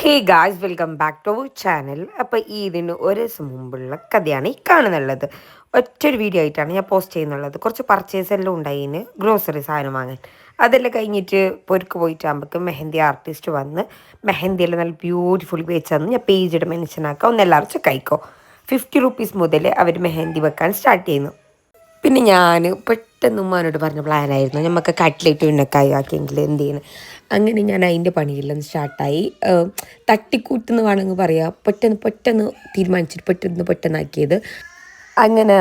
Hey guys welcome back to our channel അപ്പോൾ ഇതിന് ഒരു ദിവസം മുമ്പുള്ള കഥയാണ് ഈ കാണുന്നുള്ളത്. ഒറ്റൊരു വീഡിയോ ആയിട്ടാണ് ഞാൻ പോസ്റ്റ് ചെയ്യുന്നുള്ളത്. കുറച്ച് പർച്ചേസ് എല്ലാം ഉണ്ടായിന്. ഗ്രോസറി സാധനം വാങ്ങാൻ. അതെല്ലാം കഴിഞ്ഞിട്ട് പൊരുക്ക് പോയിട്ടാകുമ്പോഴേക്കും മെഹന്തി ആർട്ടിസ്റ്റ് വന്ന് മെഹന്തിയെല്ലാം നല്ല ബ്യൂട്ടിഫുൾ വെച്ച് തന്നു ഞാൻ പേജിയുടെ മെൻഷനാക്കാം ഒന്ന് എല്ലാവരും കഴിക്കോ ഫിഫ്റ്റി റുപ്പീസ് മുതൽ അവർ മെഹന്തി വെക്കാൻ സ്റ്റാർട്ട് ചെയ്യുന്നു. പിന്നെ ഞാൻ പെട്ടെന്ന് ഉമ്മാനോട് പറഞ്ഞ പ്ലാനായിരുന്നു. നമുക്ക് കട്ട്ലേറ്റ് ഉണ്ണക്കായി ആക്കിയെങ്കിൽ എന്ത് ചെയ്യണം? അങ്ങനെ ഞാൻ അതിന്റെ പണിയെല്ലാം സ്റ്റാർട്ടായി. തട്ടിക്കൂട്ടെന്ന് വേണമെങ്കിൽ പറയാം. പെട്ടെന്ന് പെട്ടെന്ന് തീരുമാനിച്ചിട്ട് പെട്ടെന്ന് പെട്ടെന്നാക്കിയത്. അങ്ങനെ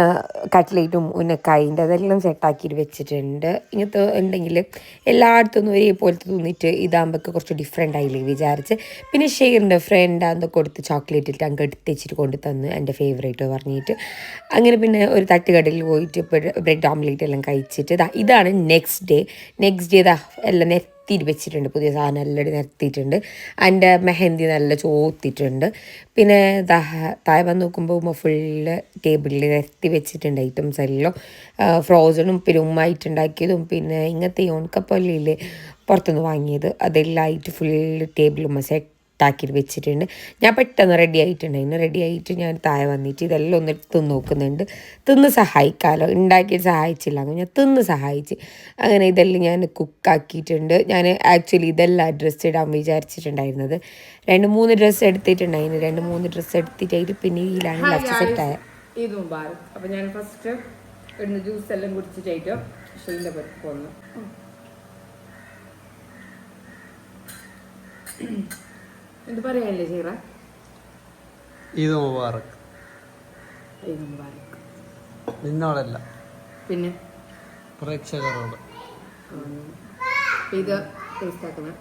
കട്ട്ലേറ്റും ഉന്നക്കായിന്റെ അതെല്ലാം സെറ്റാക്കിയിട്ട് വെച്ചിട്ടുണ്ട്. ഇങ്ങനത്തെ ഉണ്ടെങ്കിൽ എല്ലായിടത്തുനിന്നും ഒരേപോലത്തെ തോന്നിയിട്ട് ഇതാകുമ്പോൾ കുറച്ച് ഡിഫറെന്റ് ആയില്ലേ വിചാരിച്ച്. പിന്നെ ഷെയറിന്റെ ഫ്രണ്ട് അന്ന് കൊടുത്ത് ചോക്ലേറ്റ് ഇട്ട് അങ്ങ് എടുത്ത് വെച്ചിട്ട് കൊണ്ട് തന്നു എന്റെ ഫേവറേറ്റ് പറഞ്ഞിട്ട്. അങ്ങനെ പിന്നെ ഒരു തട്ടുകടയിൽ പോയിട്ട് ബ്രെഡ് ഓംലേറ്റ് എല്ലാം കഴിച്ചിട്ട് ഇതാ ഇതാണ് നെക്സ്റ്റ് ഡേ നെക്സ്റ്റ് ഡേ ദാ എല്ലാം നിരത്തിയിട്ട് വെച്ചിട്ടുണ്ട് പുതിയ സാധനം എല്ലാം നിരത്തിയിട്ടുണ്ട് അതിന്റെ മെഹന്തി നല്ല ചോത്തിട്ടുണ്ട്. പിന്നെ താഴെ വന്ന് നോക്കുമ്പോൾ ഫുള്ള് ടേബിളിൽ നിരത്തി വെച്ചിട്ടുണ്ട് ഐറ്റംസ് എല്ലാം. ഫ്രോസണും പിന്നെ ഉമ്മായിട്ടുണ്ടാക്കിയതും പിന്നെ ഇങ്ങനത്തെ ഓൺക്കപ്പല്ലില്ലേ പുറത്തുനിന്ന് വാങ്ങിയത്. അതെല്ലാം ആയിട്ട് ഫുള്ള് ടേബിൾ ഉമ്മ സെറ്റ് ാക്കിയിട്ട് വെച്ചിട്ടുണ്ട്. ഞാൻ പെട്ടെന്ന് റെഡി ആയിട്ടുണ്ട്. അതിന് റെഡി ആയിട്ട് ഞാൻ താഴെ വന്നിട്ട് ഇതെല്ലാം ഒന്ന് തിന്ന് നോക്കുന്നുണ്ട്. തിന്ന് സഹായിക്കാമല്ലോ ഉണ്ടാക്കി സഹായിച്ചില്ല. അങ്ങനെ ഞാൻ തിന്ന് സഹായിച്ച്. അങ്ങനെ ഇതെല്ലാം ഞാൻ കുക്കാക്കിയിട്ടുണ്ട് ഞാൻ ആക്ച്വലി ഇതെല്ലാം ഡ്രസ്സ് ഇടാൻ വിചാരിച്ചിട്ടുണ്ടായിരുന്നത്. രണ്ട് മൂന്ന് ഡ്രസ്സ് എടുത്തിട്ടുണ്ടായിരുന്നു. രണ്ട് മൂന്ന് ഡ്രസ്സ് എടുത്തിട്ടായിട്ട് പിന്നെ ഇതിലാണ് ലാസ്റ്റ് സെറ്റായ ഇത് മുബാറക് അപ്പം ഞാൻ ഫസ്റ്റ് ഇടുന്ന ജ്യൂസ് എല്ലാം കുടിച്ചിട്ടായിട്ട് ഷെയിലിന്റെ പേർക്ക് പോന്നു. എന്ത് പറയാനല്ലേ ചെയ്റ ഈദ് മുബാറക്. ഈദ് മുബാറക്. നിന്നോടല്ല. പിന്നെ? പ്രേക്ഷകരോട്. ഇത് ടേസ്റ്റ് ആക്കുന്ന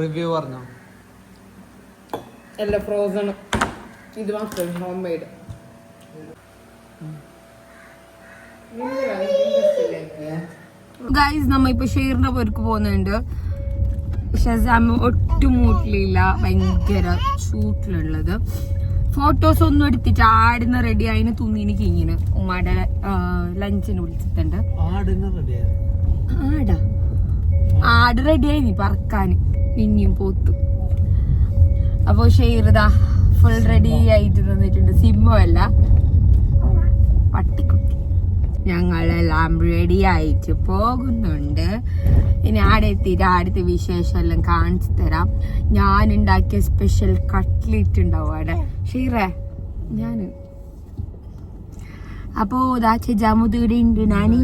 റിവ്യൂ പറഞ്ഞോ? അല്ല ഫ്രോസൺ ഇത് മാത്രം ഹോം മെയ്ഡ് ഗൈസ് നമ്മ ഇപ്പൊ ഷെയറിന്റെ പേർക്ക് പോകുന്നുണ്ട്. ഷസാമ് ഒട്ടും മൂട്ടിലില്ല. ഭയങ്കര ചൂട്ടിലുള്ളത്. ഫോട്ടോസ് ഒന്നും എടുത്തിട്ട് ആടുന്ന റെഡി ആയിന് തുന്നിന് കിങ്ങിന് ഉമ്മയുടെ ലഞ്ചിന് വിളിച്ചിട്ടുണ്ട്. ആടാ. ആട് റെഡി ആയി പറക്കാൻ. ഇനിയും പോത്തു. അപ്പൊ ഷെയർതാ ഫുൾ റെഡി ആയിട്ട് തന്നിട്ടുണ്ട് സിമ്മോ അല്ല പട്ടിക്കുട്ടി. ഞങ്ങളെല്ലാം റെഡി ആയിട്ട് പോകുന്നുണ്ട്. ഇനി ആടെ എത്തിയിട്ട് ആടുത്തെ വിശേഷം എല്ലാം കാണിച്ചു തരാം. ഞാൻ ഉണ്ടാക്കിയ സ്പെഷ്യൽ കട്ട്ലേറ്റ് ഉണ്ടാവും അവിടെ ഷീറേ ഞാൻ അപ്പോ ദാച്ച ചെജാമുദ് ഇവിടെ ഉണ്ട് നാനി.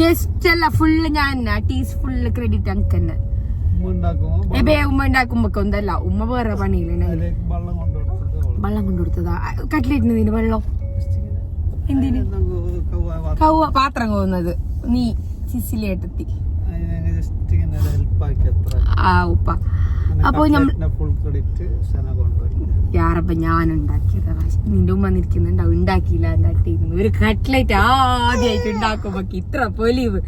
ജസ്റ്റ് അല്ല ഫുള്ള് ഞാൻ ടീസ് ഫുള്ള് ക്രെഡിറ്റ് അങ്ക് തന്നെ ഉണ്ടാക്കുമ്പോ എബേ ഉമ്മ ഉണ്ടാക്കുമ്പോ ഒന്നല്ല ഉമ്മ വേറെ പണിയില്ല വെള്ളം കൊണ്ടുകൊടുത്തതാ. കട്ട്ലേറ്റിന് വെള്ളം. എന്തിന്? കൗവ പാത്രം കോവുന്നത് നീ ആക്കി ആ ഉപ്പ. അപ്പൊ യാറപ്പ ഞാൻ ഉണ്ടാക്കിയത് നിന്റെ ഉമ്മ നിൽക്കുന്നുണ്ടാവും ഉണ്ടാക്കിയില്ല ഉണ്ടാക്കിയിരുന്നു ഒരു കട്ട്ലേറ്റ് ആദ്യമായിട്ട് ഉണ്ടാക്കുമ്പോ ഇത്ര പൊലിവ്.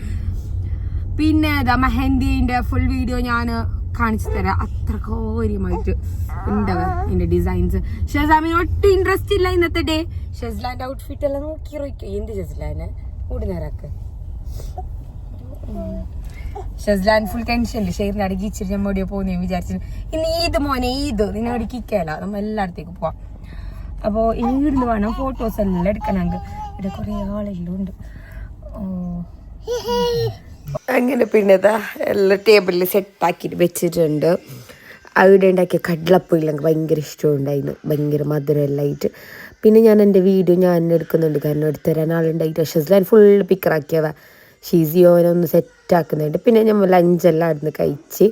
പിന്നെ മെഹന്തിന്റെ ഫുൾ വീഡിയോ ഞാൻ കാണിച്ചു തരാം. അത്ര കാര്യമായിട്ട് ഉണ്ടാവുക എന്റെ ഡിസൈൻസ് ഷെസാമിന് ഒട്ടും ഇൻട്രസ്റ്റ് ഇല്ല ഇന്നത്തെ ഡേ ഷെസ്ലാന്റെ ഔട്ട്ഫിറ്റ് എല്ലാം നോക്കി റോയിക്കും എന്ത് ഷെസ്ലാന്? കൂടുന്നേരക്ക് ഷെസ്ലാൻ ഫുൾ ടെൻഷനില്ല ഷെയറിന് ഇച്ചിരി നമ്മൾ എവിടെയോ പോകുന്ന വിചാരിച്ചു ഇന്ന് ഈദ് മോനെ ഈദ്. നിന്നെ അടുക്കിക്കല നമ്മൾ എല്ലായിടത്തേക്ക് പോവാം. അപ്പോൾ ഈടുന്ന് വേണം ഫോട്ടോസ് എല്ലാം എടുക്കണം ഇവിടെ കുറേ ആളെല്ലാം ഉണ്ട് ഓ. അങ്ങനെ പിന്നെ ഇതാ എല്ലാം ടേബിളിൽ സെറ്റാക്കിയിട്ട് വെച്ചിട്ടുണ്ട്. അവിടെ ഉണ്ടാക്കിയ കടലപ്പൊയിൽ എനിക്ക് ഭയങ്കര ഇഷ്ടമുണ്ടായിരുന്നു. ഭയങ്കര മധുരമെല്ലാം ആയിട്ട് പിന്നെ ഞാൻ എന്റെ വീഡിയോ ഞാൻ എടുക്കുന്നുണ്ട്. കാരണം എടുത്തു തരാൻ ആളുണ്ടായിട്ട്. ഷസ്ലാൻ ഫുൾ പിക്കറാക്കിയവ ഷീസിയോനൊന്ന് സെറ്റാക്കുന്നുണ്ട്. പിന്നെ നമ്മൾ ലഞ്ചെല്ലാം അവിടുന്ന് കഴിച്ച്.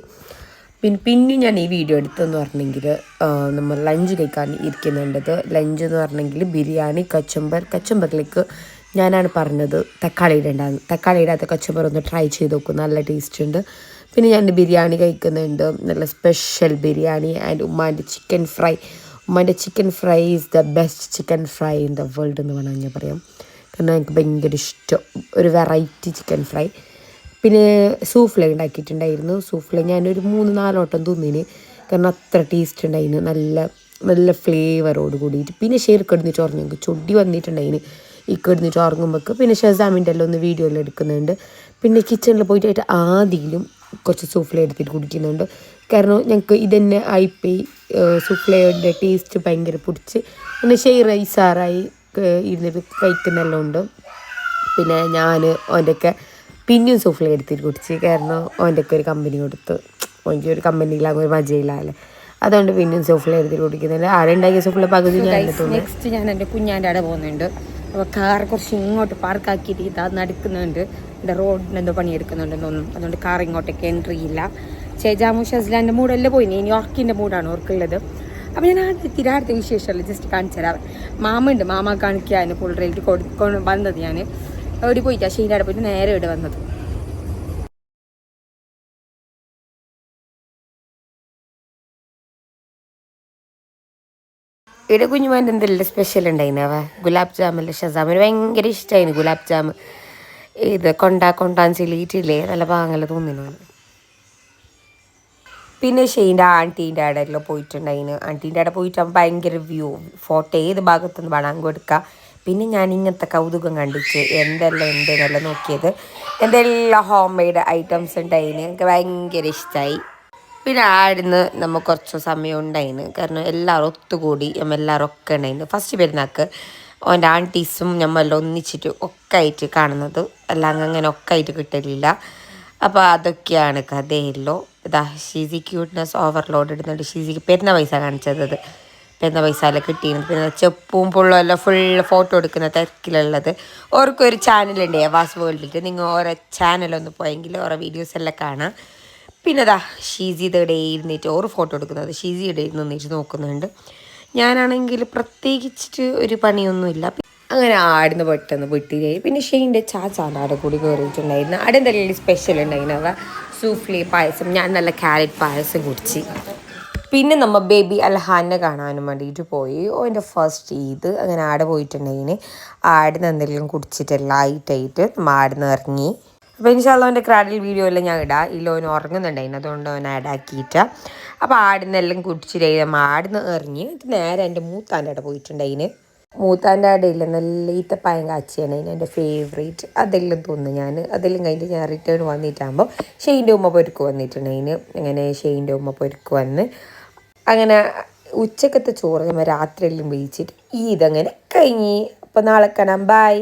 പിന്നെ പിന്നെ ഞാൻ ഈ വീഡിയോ എടുത്തെന്ന് പറഞ്ഞെങ്കിൽ നമ്മൾ ലഞ്ച് കഴിക്കാൻ ഇരിക്കുന്നുണ്ടത്. ലഞ്ച് എന്ന് പറഞ്ഞെങ്കിൽ ബിരിയാണി കച്ചമ്പർ. കച്ചമ്പറിലേക്ക് ഞാനാണ് പറഞ്ഞത് തക്കാളി ഇടണ്ടാന്ന്. തക്കാളി ഇടാത്ത കച്ചമ്പർ ഒന്ന് ട്രൈ ചെയ്ത് നോക്കും. നല്ല ടേസ്റ്റ് ഉണ്ട്. പിന്നെ ഞാൻ ബിരിയാണി കഴിക്കുന്നുണ്ട്. നല്ല സ്പെഷ്യൽ ബിരിയാണി ആൻഡ് ഉമ്മാന്റെ ചിക്കൻ ഫ്രൈ ഉമ്മാന്റെ chicken fry is the best chicken fry in the world എന്ന് വേണമെങ്കിൽ ഞാൻ പറയാം. കാരണം എനിക്ക് ഭയങ്കര ഇഷ്ടം. ഒരു വെറൈറ്റി ചിക്കൻ ഫ്രൈ പിന്നെ സൂഫ്ല ഉണ്ടാക്കിയിട്ടുണ്ടായിരുന്നു. സൂഫ്ല ഞാനൊരു മൂന്ന് നാലോട്ടം തിന്നിന്. കാരണം അത്ര ടേസ്റ്റ് ഉണ്ടായിരുന്നു നല്ല നല്ല ഫ്ലേവറോട് കൂടിയിട്ട്. പിന്നെ ഷെയർക്കെടുന്നിട്ട് പറഞ്ഞു ഞങ്ങൾക്ക് ചൊടി വന്നിട്ടുണ്ടായിന്. ഇക്ക് ഇരുന്നിട്ട് വെക്കും. പിന്നെ ഷെസാമിന്റെ എല്ലാം ഒന്ന് വീഡിയോ എല്ലാം എടുക്കുന്നുണ്ട്. പിന്നെ കിച്ചണിൽ പോയിട്ട് ആയിട്ട് ആദ്യയിലും കുറച്ച് സൂഫ്ല എടുത്തിട്ട് കുടിക്കുന്നുണ്ട്. കാരണം ഞങ്ങൾക്ക് ഇതന്നെ ആയിപ്പോയി സൂഫ്ലയുടെ ടേസ്റ്റ് ഭയങ്കര പിടിച്ച്. പിന്നെ ഷെയറായി സാറായി ഇരുന്നിട്ട് കഴിക്കുന്നെല്ലാം ഉണ്ട്. പിന്നെ ഞാൻ ഓന്റെയൊക്കെ പിന്നെയും സൂഫ്ല എടുത്തിട്ട് കുടിച്ച്. കാരണം ഓന്റെയൊക്കെ ഒരു കമ്പനി കൊടുത്ത് ഓന്റെ ഒരു കമ്പനിയിലാകുമ്പോൾ ഒരു മജയില്ലാല്ലേ അതുകൊണ്ട് പിന്നെയും സൂഫ്ല എടുത്തിട്ട് കുടിക്കുന്നുണ്ട്. ആടെ ഉണ്ടാക്കിയ സൂഫ്ല പകുതി നെക്സ്റ്റ് ഞാൻ എന്റെ കുഞ്ഞാന്റെ അവിടെ പോകുന്നുണ്ട്. അപ്പോൾ കാർ കുറച്ച് ഇങ്ങോട്ട് പാർക്കാക്കിയിട്ട് ഇതാ നടക്കുന്നുണ്ട്. എന്റെ റോഡിന് എന്തോ പണിയെടുക്കുന്നുണ്ടെന്ന് തോന്നുന്നു. അതുകൊണ്ട് കാർ ഇങ്ങോട്ടേക്ക് എൻട്രി ഇല്ല. ചേജാമു ഷസ്ലാന്റെ മൂടെല്ലാം പോയി. ഇനി യോർക്കിന്റെ മൂടാണ് ഓർക്കുള്ളത്. അപ്പോൾ ഞാൻ ആദ്യം തിരാടുത്ത വിശേഷമല്ല? ജസ്റ്റ് കാണിച്ചു തരാം. മാമ ഉണ്ട് മാമ കാണിക്കാൻ ഫുൾ റേറ്റ് കൊടുക്കൊണ്ട് വന്നത് ഞാൻ അവിടെ പോയിട്ടാ ഷീന്റെ പോയിട്ട് നേരെ ഇവിടെ വന്നത്. ഇവിടെ കുഞ്ഞുമാന്റെ എന്തെല്ലാം സ്പെഷ്യൽ ഉണ്ടായിനവ ഗുലാബ് ജാമല്ല ഷസാമിന് ഭയങ്കര ഇഷ്ടമായിരുന്നു ഗുലാബ് ജാം ഇത് കൊണ്ടാ കൊണ്ടാൻ ചെല്ലിയിട്ടില്ലേ നല്ല പാങ്ങല തോന്നിനു പിന്നെ ഷെയിന്റെ ആന്റീന്റെ അവിടെ എല്ലാം പോയിട്ടുണ്ടായിന്. ആന്റീന്റെ അവിടെ പോയിട്ടാകുമ്പോൾ ഭയങ്കര വ്യൂ ഫോട്ടോ ഏത് ഭാഗത്തുനിന്ന് വേണം അങ്ങ് എടുക്കുക പിന്നെ ഞാൻ ഇങ്ങനത്തെ കൗതുകം കണ്ടിച്ച് എന്തെല്ലാം ഉണ്ട് എന്നെല്ലാം നോക്കിയത്. എന്തെല്ലാം ഹോം മെയ്ഡ് ഐറ്റംസ് ഉണ്ടായിന്? എനിക്ക് ഭയങ്കര ഇഷ്ടമായി പിന്നെ ആടുന്ന് നമുക്ക് കുറച്ച് സമയം ഉണ്ടായിന്. കാരണം എല്ലാവരും ഒത്തുകൂടി നമ്മൾ എല്ലാവരും ഒക്കെ ഉണ്ടായിന്. ഫസ്റ്റ് പെരുന്നാൾക്ക് ഓന്റെ ആന്റീസും നമ്മളെല്ലാം ഒന്നിച്ചിട്ട് ഒക്കെ ആയിട്ട് കാണുന്നത്. എല്ലാം അങ്ങനെ ഒക്കെ ആയിട്ട് കിട്ടലില്ല. അപ്പോൾ അതൊക്കെയാണ് കഥയല്ലോ. ഇതാ ഷീസി ക്യൂട്ട്നെസ് ഓവർലോഡ് ഇടുന്നുണ്ട്. ഷീസിക്ക് പെരുന്ന പൈസ കാണിച്ചത് പെരുന്ന എല്ലാം കിട്ടിയിരുന്നു പിന്നെ ചെപ്പും പുള്ളും എല്ലാം ഫുൾ ഫോട്ടോ എടുക്കുന്ന തിരക്കിലുള്ളത്. ഓർക്കൊരു ചാനലുണ്ട് വാസ് വേൾഡിൽ നിങ്ങൾ ഓരോ ചാനലൊന്ന് പോയെങ്കിൽ ഓരോ വീഡിയോസ് എല്ലാം കാണാം. പിന്നെ അതാ ഷീസിയുടെ ഇടയിൽ ഇരുന്നിട്ട് ഓർ ഫോട്ടോ എടുക്കുന്നത് ഇടയിൽ നിന്നിട്ട് നോക്കുന്നുണ്ട്. ഞാനാണെങ്കിൽ പ്രത്യേകിച്ചിട്ട് ഒരു പണിയൊന്നുമില്ല. അങ്ങനെ ആടുന്ന് പെട്ടെന്ന് വീട്ടിലായി പിന്നെ ഷെയിന്റെ ചാച്ചാന്റെ അവിടെ കൂടി കയറിയിട്ടുണ്ടായിരുന്നു. അവിടെ എന്തെങ്കിലും സ്പെഷ്യൽ ഉണ്ടായിരുന്നു? അവ സൂഫ്ലി പായസം ഞാൻ നല്ല ക്യാരറ്റ് പായസം കുടിച്ച്. പിന്നെ നമ്മൾ ബേബി അൽഹാനെ കാണാനും വേണ്ടിയിട്ട് പോയി. ഓന്റെ ഫസ്റ്റ് ഈദ്. അങ്ങനെ ആടെ പോയിട്ടുണ്ടെങ്കിൽ ആടുന്ന് എന്തെങ്കിലും കുടിച്ചിട്ടെല്ലാം ആയിട്ടായിട്ട് നമ്മൾ ആടുന്ന് ഇറങ്ങി. അപ്പോൾ ഇൻഷാല്ല അവന്റെ ക്രാഡിൽ വീഡിയോ എല്ലാം ഞാൻ ഇടാം. ഇല്ല ഓൻ ഉറങ്ങുന്നുണ്ടായിരുന്നു അതുകൊണ്ട് അവൻ ആഡാക്കിയിട്ട് അപ്പോൾ ആടുന്നെല്ലാം കുടിച്ചിട്ട് ആടുന്ന് എറിഞ്ഞ് നേരെ എന്റെ മൂത്താന്റെ അവിടെ പോയിട്ടുണ്ടായിന് മൂത്താന്റെ അടയിൽ നല്ല ഈത്തപ്പായം കാച്ചിയാണ്. അതിന് എന്റെ ഫേവറേറ്റ് അതെല്ലാം തോന്നുന്നു ഞാൻ അതെല്ലാം കഴിഞ്ഞിട്ട് ഞാൻ റിട്ടേൺ വന്നിട്ടാകുമ്പോൾ ഷെയിന്റെ ഉമ്മ പൊരുക്ക് വന്നിട്ടുണ്ടായിന് അങ്ങനെ ഷെയിന്റെ ഉമ്മ പൊരുക്ക് വന്ന് അങ്ങനെ ഉച്ചക്കത്തെ ചോറ് നമ്മൾ രാത്രിയെല്ലാം വിളിച്ചിട്ട് ഈ ഇതങ്ങനെ കഴിഞ്ഞ്. അപ്പോൾ നാളെ കാണാം. ബായ്